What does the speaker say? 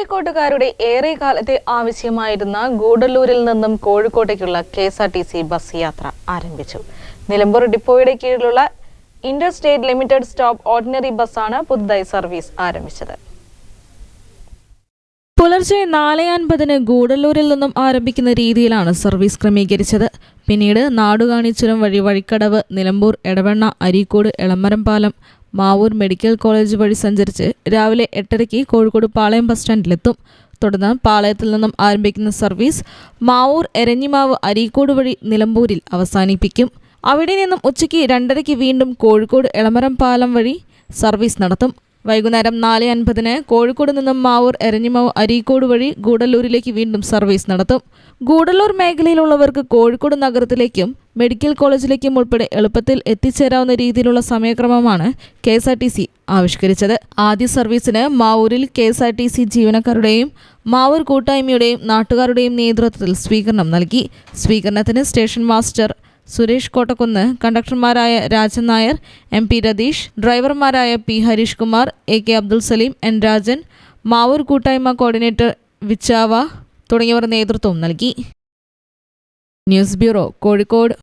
കോഴിക്കോട്ടുകാരുടെ ഏറെ കാലത്തെ ആവശ്യമായിരുന്ന ഗൂഡല്ലൂരിൽ നിന്നും കോഴിക്കോട്ടേക്കുള്ള K S R T C bus യാത്ര ആരംഭിച്ചു. നിലമ്പൂർ ഡിപ്പോയുടെ കീഴിലുള്ള Inter state limited stop ordinary ബസ്സാണ് പുതുതായി സർവീസ് ആരംഭിച്ചത്. പുലർച്ചെ നാല് അൻപതിന് ഗൂഡല്ലൂരിൽ നിന്നും ആരംഭിക്കുന്ന രീതിയിലാണ് സർവീസ് ക്രമീകരിച്ചത്. പിന്നീട് നാടുകാണിച്ചുരം വഴി വഴിക്കടവ് നിലമ്പൂർ എടവണ്ണ അരീക്കോട് എളമരം പാലം മാവൂർ മെഡിക്കൽ കോളേജ് വഴി സഞ്ചരിച്ച് രാവിലെ എട്ടരയ്ക്ക് കോഴിക്കോട് പാളയം ബസ് സ്റ്റാൻഡിലെത്തും. തുടർന്ന് പാളയത്തിൽ നിന്നും ആരംഭിക്കുന്ന സർവീസ് മാവൂർ എരഞ്ഞിമാവ് അരീക്കോട് വഴി നിലമ്പൂരിൽ അവസാനിപ്പിക്കും. അവിടെ നിന്നും ഉച്ചയ്ക്ക് രണ്ടരയ്ക്ക് വീണ്ടും കോഴിക്കോട് എളമരം പാലം വഴി സർവീസ് നടത്തും. വൈകുന്നേരം നാല് അൻപതിന് കോഴിക്കോട് നിന്നും മാവൂർ എരഞ്ഞിമാവ് അരീക്കോട് വഴി ഗൂഡല്ലൂരിലേക്ക് വീണ്ടും സർവീസ് നടത്തും. ഗൂഡല്ലൂർ മേഖലയിലുള്ളവർക്ക് കോഴിക്കോട് നഗരത്തിലേക്കും മെഡിക്കൽ കോളേജിലേക്കും ഉൾപ്പെടെ എളുപ്പത്തിൽ എത്തിച്ചേരാവുന്ന രീതിയിലുള്ള സമയക്രമമാണ് K S R T C ആവിഷ്കരിച്ചത്. ആദ്യ സർവീസിന് മാവൂരിൽ K S R T C ജീവനക്കാരുടെയും മാവൂർ കൂട്ടായ്മയുടെയും നാട്ടുകാരുടെയും നേതൃത്വത്തിൽ സ്വീകരണം നൽകി. സ്വീകരണത്തിന് സ്റ്റേഷൻ മാസ്റ്റർ സുരേഷ് കോട്ടക്കുന്ന് കണ്ടക്ടർമാരായ Rajan Nair M P Ratheesh ഡ്രൈവർമാരായ P Harish Kumar A K Abdul Salim N Rajan Mavoor കൂട്ടായ്മ കോർഡിനേറ്റർ വിച്ചാവ തുടങ്ങിയവർ നേതൃത്വം നൽകി. News bureau Kozhikode.